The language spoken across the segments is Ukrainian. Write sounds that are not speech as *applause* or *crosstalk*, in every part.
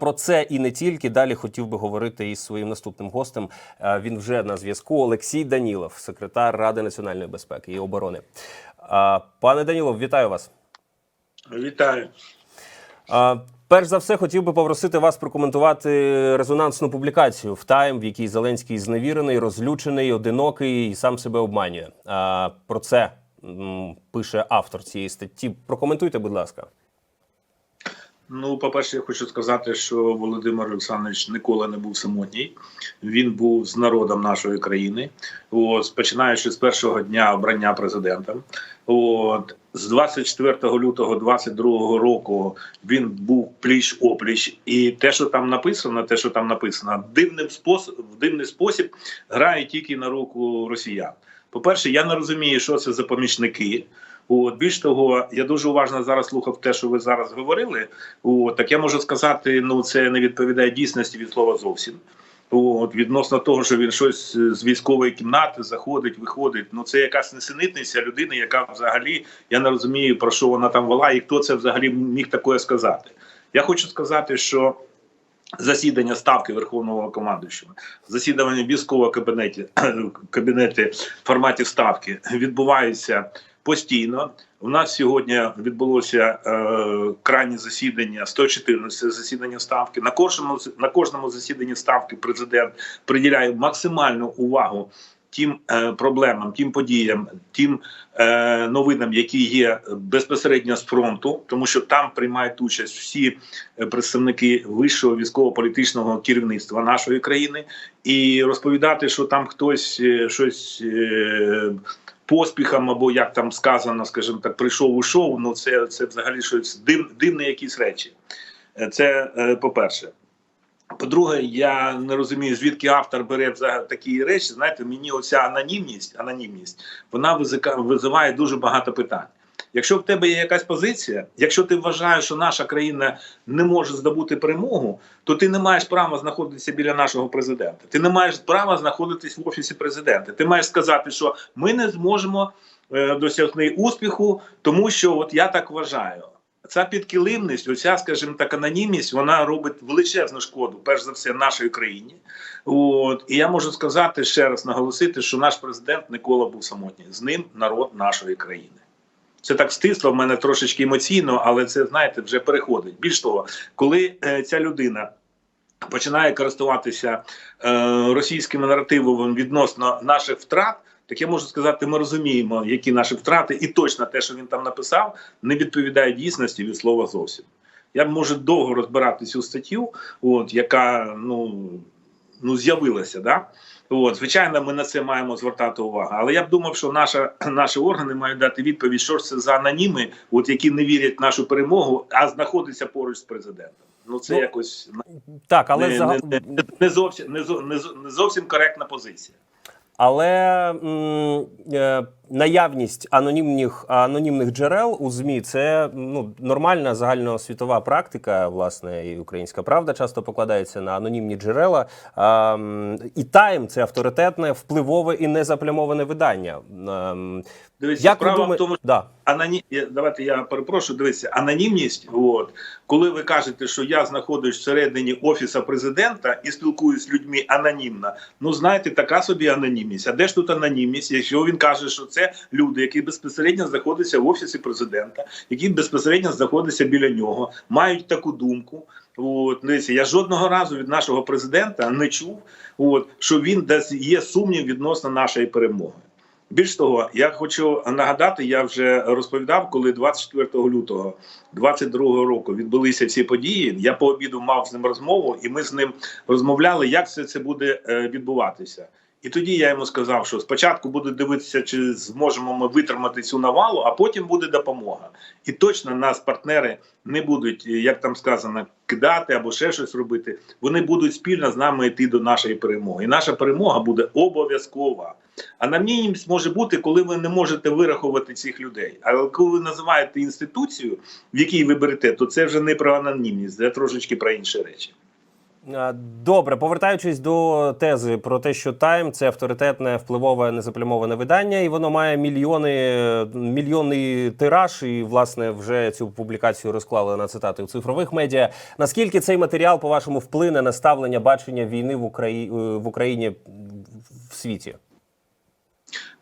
Про це і не тільки далі хотів би говорити із своїм наступним гостем. Е, Він вже на зв'язку. Олексій Данілов, секретар Ради національної безпеки і оборони. Е, Пане Данілов, вітаю вас. Вітаю. Е, Перш за все, хотів би попросити вас прокоментувати резонансну публікацію в Тайм, в якій Зеленський зневірений, розлючений, одинокий і сам себе обманює. Про це пише автор цієї статті. Прокоментуйте, будь ласка. Ну, по-перше, я хочу сказати, що Володимир Олександрович ніколи не був самотній. Він був з народом нашої країни. От, починаючи з першого дня обрання президентом. От, з 24 лютого 22 року він був пліч опліч, і те, що там написано, те, що там написано, дивним спосіб, в дивний спосіб грає тільки на руку росіян. По-перше, я не розумію, що це за помічники. От більш того, я дуже уважно зараз слухав те, що ви зараз говорили. От так я можу сказати, ну це не відповідає дійсності від слова зовсім. От відносно того, що він щось з військової кімнати заходить, виходить. Ну це якась несенітниця людини, яка взагалі я не розумію про що вона там вела, і хто це взагалі міг таке сказати. Я хочу сказати, що. Засідання ставки Верховного командуючого, засідання військового кабінеті *clears throat* кабінети форматів ставки відбуваються постійно. У нас сьогодні відбулося е, крайнє засідання 114 засідання ставки. На кожному на кожному засіданні ставки президент приділяє максимальну увагу тим е, проблемам, тим подіям, тим е, новинам, які є безпосередньо з фронту, тому що там приймають участь всі е, представники вищого військово-політичного керівництва нашої країни, і розповідати, що там хтось е, щось. Е, Поспіхом, або як там сказано, скажімо так, прийшов ушов. Ну це це взагалі щось див, дивне, якісь речі. Е, Це е, по-перше. По-друге, я не розумію, звідки автор бере такі речі. Знаєте, мені оця анонімність, анонімність вона визиває дуже багато питань. Якщо в тебе є якась позиція, якщо ти вважаєш, що наша країна не може здобути перемогу, то ти не маєш права знаходитися біля нашого президента. Ти не маєш права знаходитись в офісі президента. Ти маєш сказати, що ми не зможемо е, досягти успіху, тому що от я так вважаю. Ця підкилимність, оця, скажімо так, анонімність, вона робить величезну шкоду, перш за все, нашій країні. От і я можу сказати ще раз наголосити, що наш президент ніколи був самотній. З ним народ нашої країни. Це так стисло в мене трошечки емоційно, але це знаєте вже переходить. Більш того, коли е, ця людина починає користуватися е, російським наративом відносно наших втрат. Так я можу сказати, ми розуміємо, які наші втрати, і точно те, що він там написав, не відповідає дійсності від слова зовсім. Я можу довго розбирати цю статтю, от яка ну, ну з'явилася. Да? От, звичайно, ми на це маємо звертати увагу. Але я б думав, що наша, *clears throat* наші органи мають дати відповідь, що ж це за аноніми, от які не вірять в нашу перемогу, а знаходяться поруч з президентом. Ну це Ну, якось Так, але не, загал... не, не, не зовсім не, не зовсім коректна позиція. Але м, е, наявність анонімних анонімних джерел у змі це ну нормальна загальносвітова практика. Власне, і українська правда часто покладається на анонімні джерела. А, і Тайм це авторитетне, впливове і незаплямоване видання. Дивіться, Як справа в тому, да. Аноні... Давайте я перепрошую. Дивіться, анонімність. От коли ви кажете, що я знаходжусь всередині офісу президента і спілкуюсь з людьми анонімно. Ну знаєте, така собі анонімність. А де ж тут анонімність? Якщо він каже, що це люди, які безпосередньо знаходяться в офісі президента, які безпосередньо знаходяться біля нього, мають таку думку. От дивіться, я жодного разу від нашого президента не чув, от що він десь є сумнів відносно нашої перемоги. Більш того, я хочу нагадати, я вже розповідав, коли 24 лютого 22 року відбулися ці події. Я по обіду мав з ним розмову, і ми з ним розмовляли, як все це буде е, відбуватися. І тоді я йому сказав, що спочатку буде дивитися, чи зможемо ми витримати цю навалу, а потім буде допомога. І точно нас партнери не будуть, як там сказано, кидати або ще щось робити. Вони будуть спільно з нами йти до нашої перемоги. І наша перемога буде обов'язкова. Анонімність може бути, коли ви не можете вирахувати цих людей. Але коли ви називаєте інституцію, в якій ви берете, то це вже не про анонімність, це трошечки про інші речі. Добре, повертаючись до тези про те, що Тайм це авторитетне, впливове, незаплямоване видання, і воно має мільйони, мільйонний тираж, і власне вже цю публікацію розклали на цитати у цифрових медіа. Наскільки цей матеріал, по-вашому, вплине на ставлення бачення війни в Україні в Україні в світі?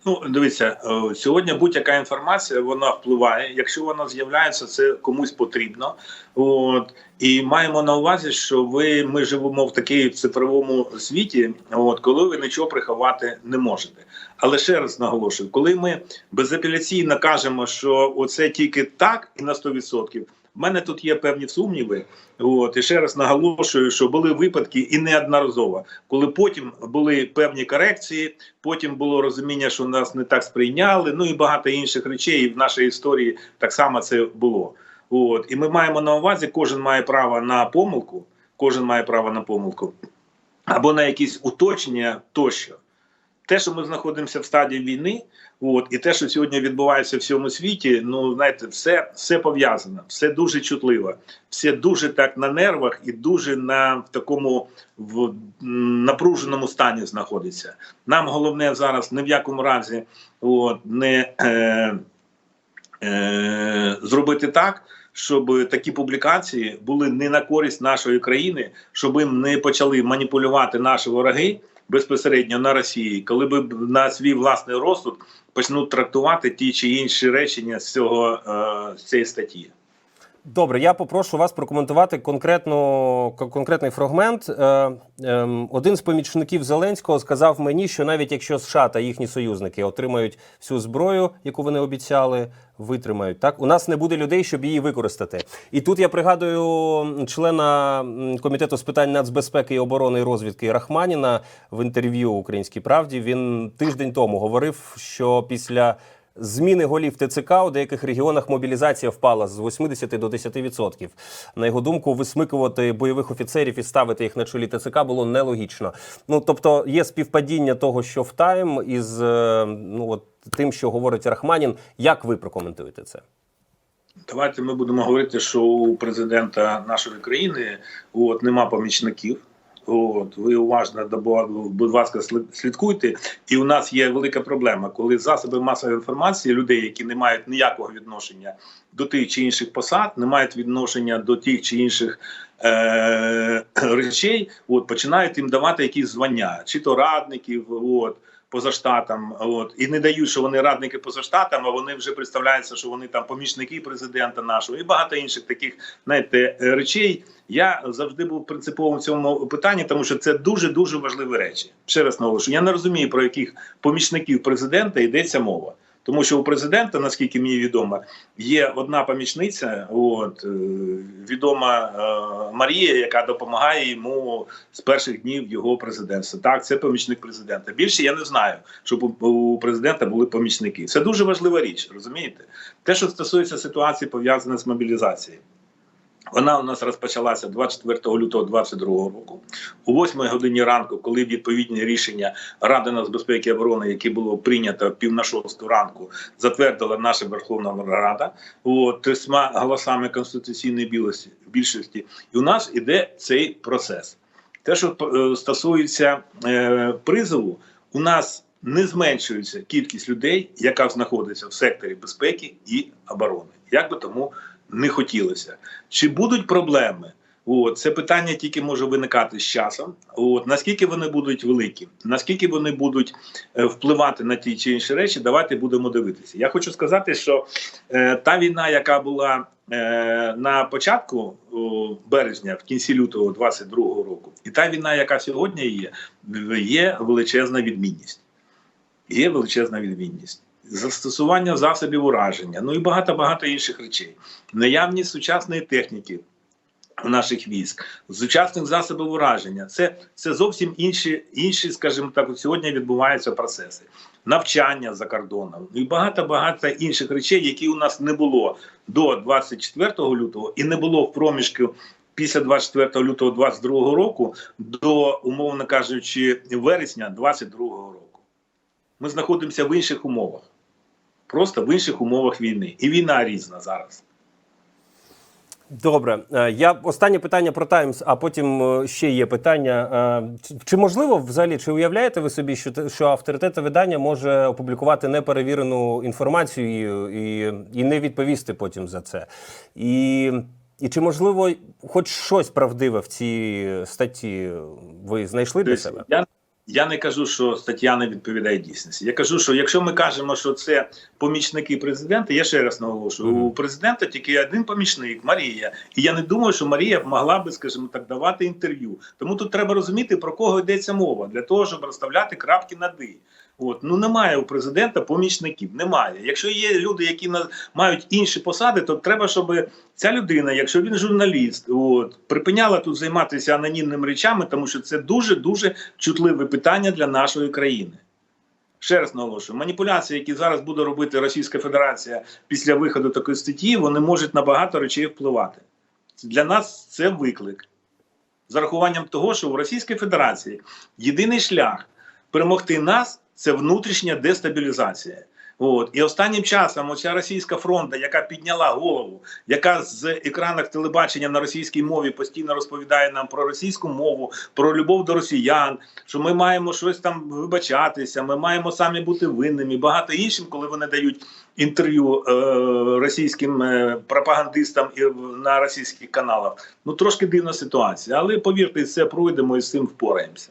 Ну, дивіться, е, сьогодні будь-яка інформація вона впливає. Якщо вона з'являється, це комусь потрібно. От і маємо на увазі, що ви ми живемо в такій цифровому світі, от коли ви нічого приховати не можете. Але ще раз наголошую, коли ми безапеляційно кажемо, що оце тільки так і на 100%, в мене тут є певні сумніви. От і ще раз наголошую, що були випадки і неодноразово, коли потім були певні корекції, потім було розуміння, що нас не так сприйняли. Ну і багато інших речей і в нашій історії так само це було. От і ми маємо на увазі, кожен має право на помилку, кожен має право на помилку або на якісь уточнення тощо. Те, що ми знаходимося в стадії війни, от і те, що сьогодні відбувається в всьому світі, ну знаєте, все все пов'язано, все дуже чутливо, все дуже так на нервах і дуже на в такому в напруженому стані знаходиться. Нам головне зараз ні в якому разі от, не е, е, зробити так. Щоб такі публікації були не на користь нашої країни, щоб їм не почали маніпулювати наші вороги безпосередньо на Росії, коли б на свій власний розсуд почнуть трактувати ті чи інші речення з цього е, з цієї статті. Добре, я попрошу вас прокоментувати конкретно конкретний фрагмент. Е, ем, один з помічників Зеленського сказав мені, що навіть якщо США та їхні союзники отримають всю зброю, яку вони обіцяли, витримають так. У нас не буде людей, щоб її використати. І тут я пригадую члена комітету з питань нацбезпеки і оборони і розвідки Рахманіна в інтерв'ю Українській правді. Він тиждень тому говорив, що після Зміни голів ТЦК у деяких регіонах мобілізація впала з 80 до 10%. На його думку, висмикувати бойових офіцерів і ставити їх на чолі ТЦК було нелогічно. Ну тобто є співпадіння того, що в тайм із е, ну от тим, що говорить Рахманін. Як ви прокоментуєте це? Давайте ми будемо говорити, що у президента нашої країни от нема помічників. От ви уважно будь ласка, слід- слідкуйте. І у нас є велика проблема, коли засоби масової інформації людей, які не мають ніякого відношення до тих чи інших посад, не мають відношення до тих чи інших е- речей, от починають їм давати якісь звання, чи то радників, от поза штатам, от і не дають, що вони радники поза штатам, а вони вже представляються, що вони там помічники президента нашого і багато інших таких знаєте, е, речей. Я завжди був принциповим в цьому питанні, тому що це дуже дуже важливі речі. Ще раз наголошую, я не розумію про яких помічників президента йдеться мова. Тому що у президента, наскільки мені відомо, є одна помічниця, от е, відома е, Марія, яка допомагає йому з перших днів його президентства. Так, це помічник президента. Більше я не знаю, щоб у, президента були помічники. Це дуже важлива річ, розумієте? Те, що стосується ситуації, пов'язаної з мобілізацією. Вона у нас розпочалася 24 лютого 2022 року, о 8 годині ранку, коли відповідні рішення Ради нацбезпеки і оборони, які було прийнято пів на шосту ранку, затвердила наша Верховна Рада от, трьома голосами конституційної більшості. І у нас іде цей процес. Те, що е, стосується е, призову, у нас не зменшується кількість людей, яка знаходиться в секторі безпеки і оборони. Як би тому не хотілося. Чи будуть проблеми? От, це питання тільки може виникати з часом. От, наскільки вони будуть великі, наскільки вони будуть е, впливати на ті чи інші речі, давайте будемо дивитися. Я хочу сказати, що е, та війна, яка була е, на початку о, березня, в кінці лютого 22-го року, і та війна, яка сьогодні є, є величезна відмінність. Є величезна відмінність. Застосування засобів ураження, ну і багато багато інших речей. Наявність сучасної техніки наших військ, сучасних засобів ураження. Це, це зовсім інші, інші, скажімо так, сьогодні відбуваються процеси. Навчання за кордоном і багато багато інших речей, які у нас не було до 24 лютого і не було в проміжку після 24 лютого 22 року до, умовно кажучи, вересня 22 року. Ми знаходимося в інших умовах, просто в інших умовах війни. І війна різна зараз. Добре, Е, я останнє питання про Таймс, а потім е, ще є питання. Е, чи- можливо взагалі, чи уявляєте ви собі, що що авторитет видання може опублікувати неперевірену інформацію і, і не відповісти потім за це? І, і чи можливо хоч щось правдиве в цій статті ви знайшли для себе? Я, я не кажу, що стаття не відповідає дійсності. Я кажу, що якщо ми кажемо, що це помічники президента, я ще раз наголошую, Мгм. у президента тільки один помічник Марія. І я не думаю, що Марія могла би, скажімо так, давати інтерв'ю. Тому тут треба розуміти, про кого йдеться мова для того, щоб розставляти крапки над «і». От ну немає у президента помічників. Немає. Якщо є люди, які на мають інші посади, то треба, щоб ця людина, якщо він журналіст, от припиняла тут займатися анонімними речами, тому що це дуже дуже чутливе питання для нашої країни. Ще раз наголошую, маніпуляції, які зараз буде робити Російська Федерація після виходу такої статті, вони можуть на багато речей впливати. Для нас це виклик. З урахуванням того, що у Російській Федерації єдиний шлях перемогти нас це внутрішня дестабілізація. От і останнім часом оця російська фронта, яка підняла голову, яка з екранах телебачення на російській мові постійно розповідає нам про російську мову, про любов до росіян, що ми маємо щось там вибачатися, ми маємо самі бути винними. Багато іншим, коли вони дають інтерв'ю е, російським е, пропагандистам і на російських каналах. Ну трошки дивна ситуація, але повірте, це пройдемо і з цим впораємося.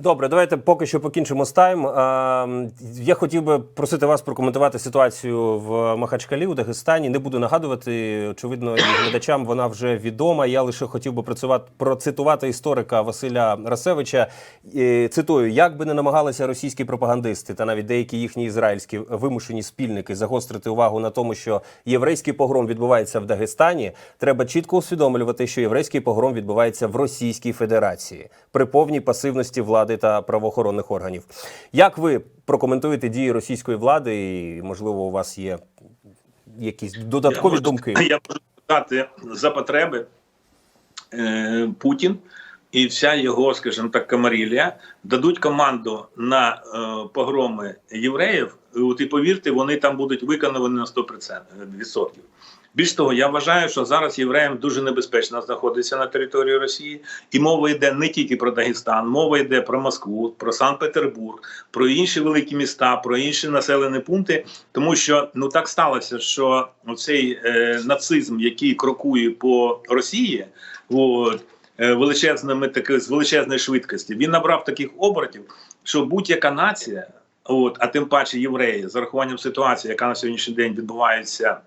Добре, давайте поки що покінчимо з тайм. Е, Я хотів би просити вас прокоментувати ситуацію в Махачкалі у Дагестані. Не буду нагадувати. Очевидно, і глядачам вона вже відома. Я лише хотів би працювати процитувати історика Василя Расевича. Цитую: як би не намагалися російські пропагандисти та навіть деякі їхні ізраїльські вимушені спільники загострити увагу на тому, що єврейський погром відбувається в Дагестані, треба чітко усвідомлювати, що єврейський погром відбувається в Російській Федерації при повній пасивності влади та правоохоронних органів. Як ви прокоментуєте дії російської влади? І можливо, у вас є якісь додаткові Я можу- думки? Я можу сказати за потреби е, Путін і вся його, скажімо так, камарілія дадуть команду на е, погроми євреїв. От і повірте, вони там будуть виконані на 100%. Більш того, я вважаю, що зараз євреям дуже небезпечно знаходитися на території Росії, і мова йде не тільки про Дагестан, мова йде про Москву, про Санкт-Петербург, про інші великі міста, про інші населені пункти. Тому що ну так сталося, що цей е, нацизм, який крокує по Росії, от, е, величезними таки з величезної швидкості, він набрав таких обертів, що будь-яка нація, от, а тим паче євреї, з урахуванням ситуації, яка на сьогоднішній день відбувається.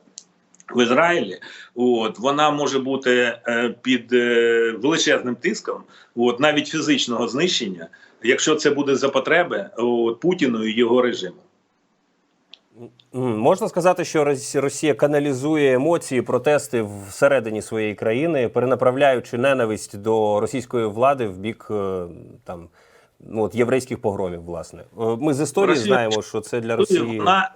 В Ізраїлі от вона може бути е, під е, величезним тиском, от навіть фізичного знищення, якщо це буде за потреби от, Путіну і його режиму. Можна сказати, що Росія каналізує емоції, протести всередині своєї країни, перенаправляючи ненависть до російської влади в бік е, там ну от єврейських погромів. Власне, ми з історії Росія- знаємо, що це для Росії. Вона,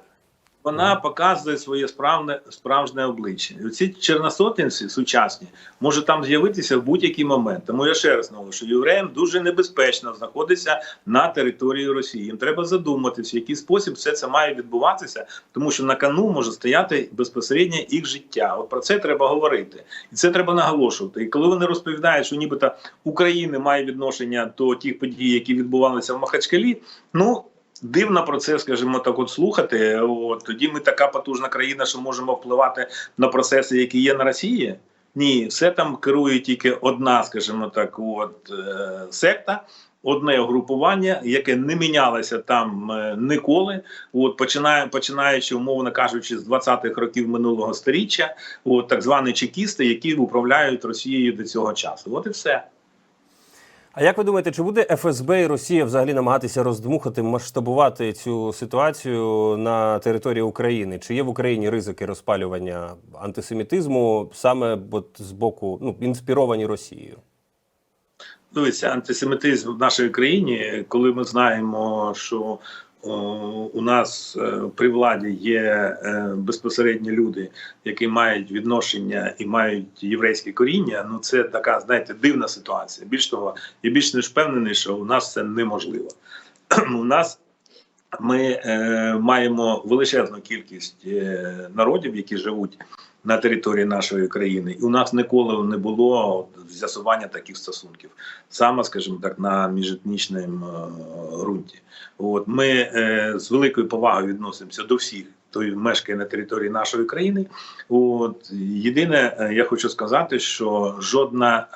вона показує своє справне, справжнє обличчя. І ці черносотенці сучасні може там з'явитися в будь-який момент. Тому я ще раз наголошую, що євреям дуже небезпечно знаходитися на території Росії. Їм треба задуматися, в який спосіб все це має відбуватися, тому що на кону може стояти безпосередньо їх життя. От про це треба говорити, і це треба наголошувати. І коли вони розповідають, що нібито Україна має відношення до тих подій, які відбувалися в Махачкалі, ну. Дивно про це, скажімо так, от слухати. От тоді ми така потужна країна, що можемо впливати на процеси, які є на Росії. Ні, все там керує тільки одна, скажімо так, от е, секта, одне угрупування, яке не мінялося там е, ніколи. От починає, починаючи, умовно кажучи, з 20-х років минулого століття, от так звані чекісти, які управляють Росією до цього часу. От і все. А як ви думаєте, чи буде ФСБ і Росія взагалі намагатися роздмухати, масштабувати цю ситуацію на території України? Чи є в Україні ризики розпалювання антисемітизму саме от з боку ну інспіровані Росією? Дивіться, антисемітизм в нашій країні, коли ми знаємо, що у нас е, при владі є е, безпосередні люди, які мають відношення і мають єврейське коріння. Ну це така, знаєте, дивна ситуація. Більш того, я більш ніж впевнений, що у нас це неможливо. *clears throat* у нас ми е, маємо величезну кількість е, народів, які живуть на території нашої країни, і у нас ніколи не було з'ясування таких стосунків, саме, скажімо так, на міжетнічному е, ґрунті. От ми е, з великою повагою відносимося до всіх, хто мешкає на території нашої країни. От єдине, е, я хочу сказати, що жодна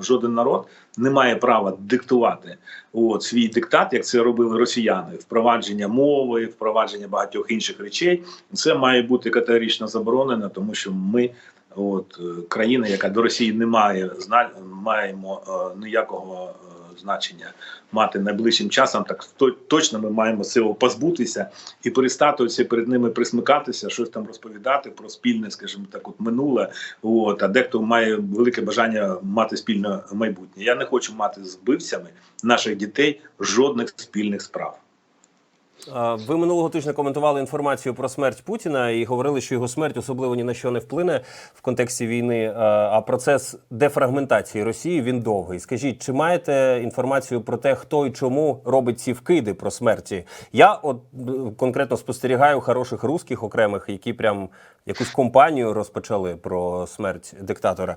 е, жоден народ не має права диктувати от свій диктат, як це робили росіяни, впровадження мови, впровадження багатьох інших речей. Це має бути категорично заборонено, тому що ми. От е, країна, яка до Росії не має зна маємо е, ніякого значення мати найближчим часом, так точно ми маємо цього позбутися і перестати оце перед ними присмикатися, щось там розповідати про спільне, скажімо так, от минуле. От а дехто має велике бажання мати спільне майбутнє. Я не хочу мати з вбивцями наших дітей жодних спільних справ. Ви минулого тижня коментували інформацію про смерть Путіна і говорили, що його смерть особливо ні на що не вплине в контексті війни. А процес дефрагментації Росії він довгий. Скажіть, чи маєте інформацію про те, хто і чому робить ці вкиди про смерті? Я от е, конкретно спостерігаю хороших русських окремих, які прям якусь компанію розпочали про смерть диктатора.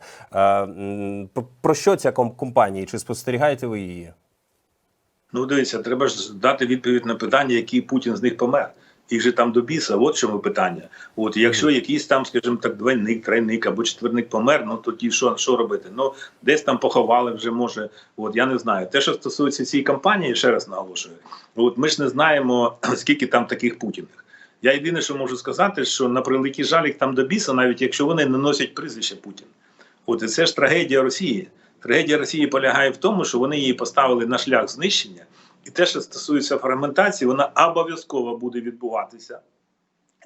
Про що ця компанія? Чи спостерігаєте ви її? Ну, дивіться, треба ж дати відповідь на питання, який Путін з них помер. Їх же там до біса, от чому питання. От якщо якийсь там, скажімо так, двойник, тройник або четверник помер, ну тоді що, що робити? Ну десь там поховали вже може. От я не знаю. Те, що стосується цієї кампанії, ще раз наголошую. От ми ж не знаємо, *clears throat* скільки там таких путіних. Я єдине, що можу сказати, що на превеликий жаль їх там до біса, навіть якщо вони не носять прізвище Путін. От і це ж трагедія Росії. Трагедія Росії полягає в тому, що вони її поставили на шлях знищення, і те, що стосується фрагментації, вона обов'язково буде відбуватися.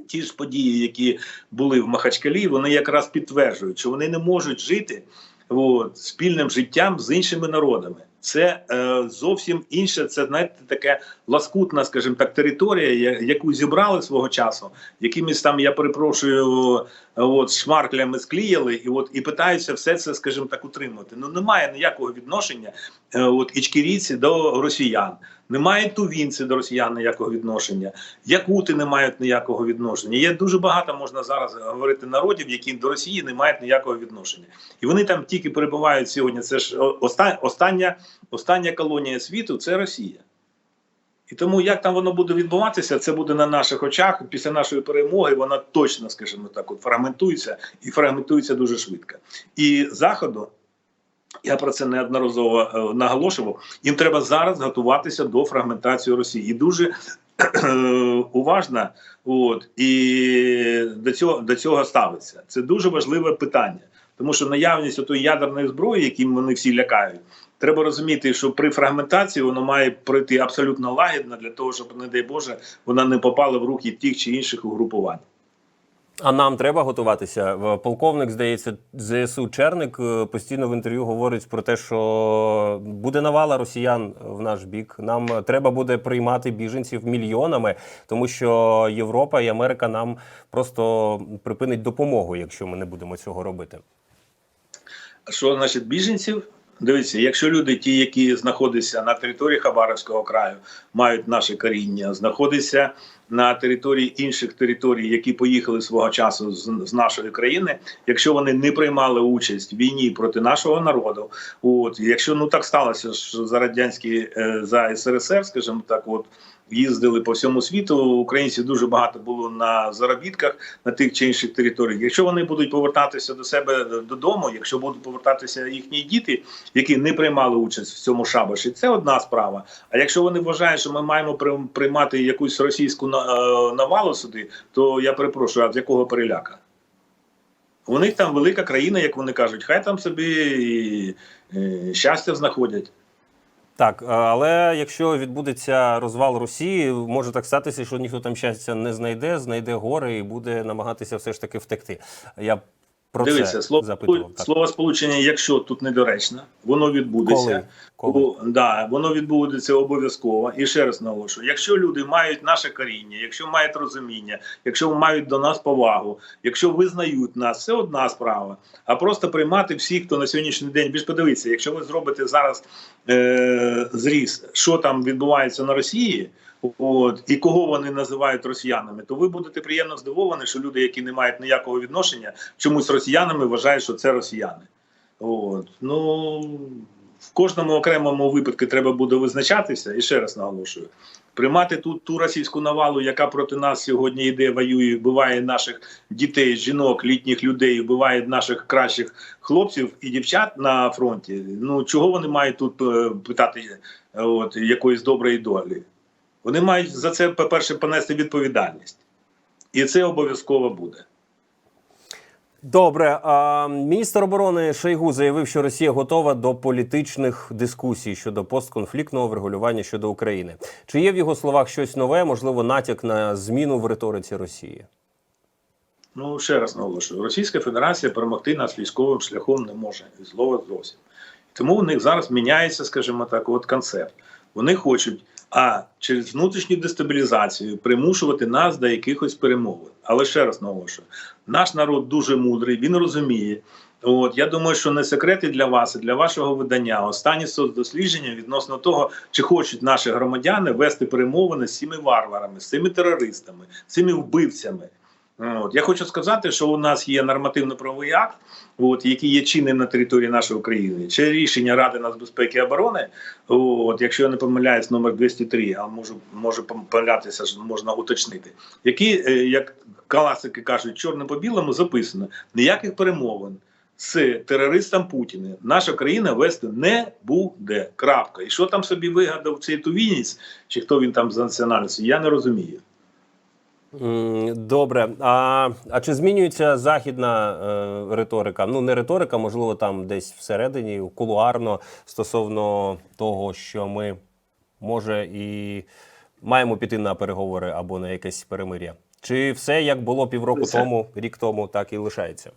Ті ж події, які були в Махачкалі, вони якраз підтверджують, що вони не можуть жити от, спільним життям з іншими народами. Це е, зовсім інше. Це знаєте, таке ласкутна, скажімо так, територія, яку зібрали свого часу, якимись там, я перепрошую, е, от шмарклями скліяли, і от і питаються все це, скажімо так, утримувати. Ну немає ніякого відношення е, от ічкірійці до росіян. Немає тувінці до росіян ніякого відношення, якути не мають ніякого відношення. Є дуже багато можна зараз говорити народів, які до Росії не мають ніякого відношення, і вони там тільки перебувають сьогодні. Це ж остання, остання колонія світу це Росія. І тому як там воно буде відбуватися, це буде на наших очах. Після нашої перемоги вона точно, скажімо так, от фрагментується і фрагментується дуже швидко. І заходу. Я про це неодноразово е, наголошував. Їм треба зараз готуватися до фрагментації Росії і дуже е, уважно от, і до цього, до цього ставиться. Це дуже важливе питання, тому що наявність отої ядерної зброї, яким вони всі лякають, треба розуміти, що при фрагментації воно має пройти абсолютно лагідно для того, щоб, не дай Боже, вона не попала в руки тих чи інших угрупувань. А нам треба готуватися. Полковник, здається, ЗСУ Черник е, постійно в інтерв'ю говорить про те, що буде навала росіян в наш бік. Нам треба буде приймати біженців мільйонами, тому що Європа і Америка нам просто припинить допомогу, якщо ми не будемо цього робити. Що значить біженців? Дивіться, якщо люди, ті, які знаходяться на території Хабаровського краю, мають наше коріння, знаходяться на території інших територій, які поїхали свого часу з, з нашої країни, якщо вони не приймали участь в війні проти нашого народу, от якщо ну так сталося, що за радянські е, за СРСР, скажімо так, от. Їздили по всьому світу. Українців дуже багато було на заробітках на тих чи інших територіях. Якщо вони будуть повертатися до себе додому, якщо будуть повертатися їхні діти, які не приймали участь в цьому шабаші, це одна справа. А якщо вони вважають, що ми маємо приймати якусь російську е, навалу сюди, то я перепрошую, а з якого переляка? У них там велика країна, як вони кажуть, хай там собі і, е, щастя знаходять. Так, е, але якщо відбудеться розвал Росії, може так статися, що ніхто там щастя не знайде, знайде гори і буде намагатися все ж таки втекти. Я про Дивіться, це слово, запитував. Слово сполучення, якщо тут недоречно, воно відбудеться. Коли? Коли? Да, воно відбудеться обов'язково. І ще раз наголошую: якщо люди мають наше коріння, якщо мають розуміння, якщо мають до нас повагу, якщо визнають нас, це одна справа. А просто приймати всіх, хто на сьогоднішній день більш подивіться, якщо ви зробите зараз е, зріз, що там відбувається на Росії. От і кого вони називають росіянами, то ви будете приємно здивовані, що люди, які не мають ніякого відношення, чомусь росіянами вважають, що це росіяни. От ну в кожному окремому випадку треба буде визначатися, і ще раз наголошую. Приймати тут ту російську навалу, яка проти нас сьогодні йде, воює, вбиває наших дітей, жінок, літніх людей, вбиває наших кращих хлопців і дівчат на фронті. Ну чого вони мають тут е, питати е, от, якоїсь доброї долі? Вони мають за це, по-перше, понести відповідальність. І це обов'язково буде. Добре, а міністр оборони Шойгу заявив, що Росія готова до політичних дискусій щодо постконфліктного врегулювання щодо України. Чи є в його словах щось нове, можливо, натяк на зміну в риториці Росії? Ну, ще раз наголошую, Російська Федерація перемогти нас військовим шляхом не може і слова зовсім. Тому у них зараз міняється, скажімо так, от концепт. Вони хочуть, а через внутрішню дестабілізацію примушувати нас до якихось перемовин. Але ще раз наголошую, наш народ дуже мудрий, він розуміє. От я думаю, що не секрети для вас і для вашого видання. Останні соцдослідження відносно того, чи хочуть наші громадяни вести перемовини з цими варварами, з цими терористами, з цими вбивцями. От. Я хочу сказати, що у нас є нормативно-правовий акт, от, який є чинним на території нашої України. Це рішення Ради нацбезпеки і оборони. От, якщо я не помиляюсь, номер 203, а можу, можу помилятися, можна уточнити. Які, е, як класики кажуть, чорним по білому записано: ніяких перемовин з терористом Путіна наша країна вести не буде. Крапка. І що там собі вигадав цей тувінець, чи хто він там за національністю, я не розумію. Добре. А, а чи змінюється західна е, риторика? Ну, не риторика, можливо, там десь всередині, кулуарно, стосовно того, що ми може і маємо піти на переговори або на якесь перемир'я? Чи все як було півроку Все. тому, рік тому, так і лишається?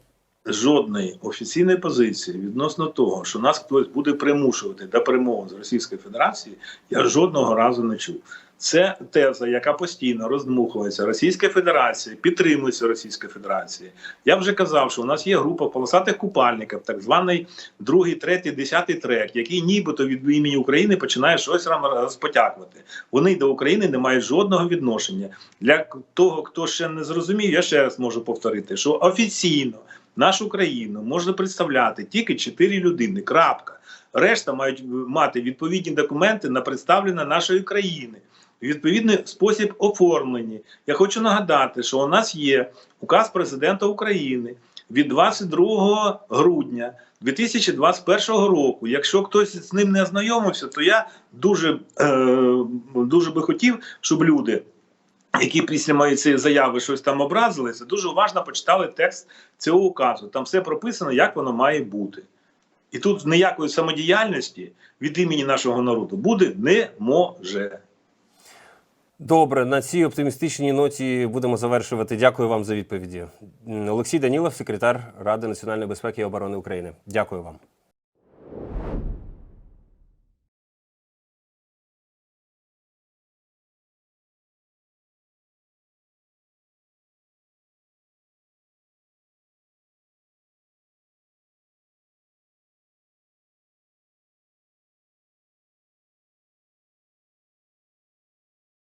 жодної офіційної позиції відносно того, що нас хтось буде примушувати до перемовин з Російською Федерацією, я жодного разу не чув. Це теза, яка постійно роздмухується. Російська Федерація підтримується Російською Федерацією. Я вже казав, що у нас є група полосатих купальників, так званий другий, третій, десятий трек, який нібито від імені України починає щось розпотякувати. Вони до України не мають жодного відношення. Для того, хто ще не зрозумів, я ще раз можу повторити, що офіційно нашу країну може представляти тільки чотири людини. Крапка. Решта мають мати відповідні документи на представлення нашої країни. Відповідний спосіб оформлені. Я хочу нагадати, що у нас є указ президента України від 22 грудня 2021 року. Якщо хтось з ним не ознайомився, то я дуже, е, дуже би хотів, щоб люди які після моєї цієї заяви щось там образилися, дуже уважно почитали текст цього указу. Там все прописано, як воно має бути. І тут ніякої самодіяльності від імені нашого народу буде не може. Добре, на цій оптимістичній ноті будемо завершувати. Дякую вам за відповіді. Олексій Данілов, секретар Ради національної безпеки і оборони України. Дякую вам.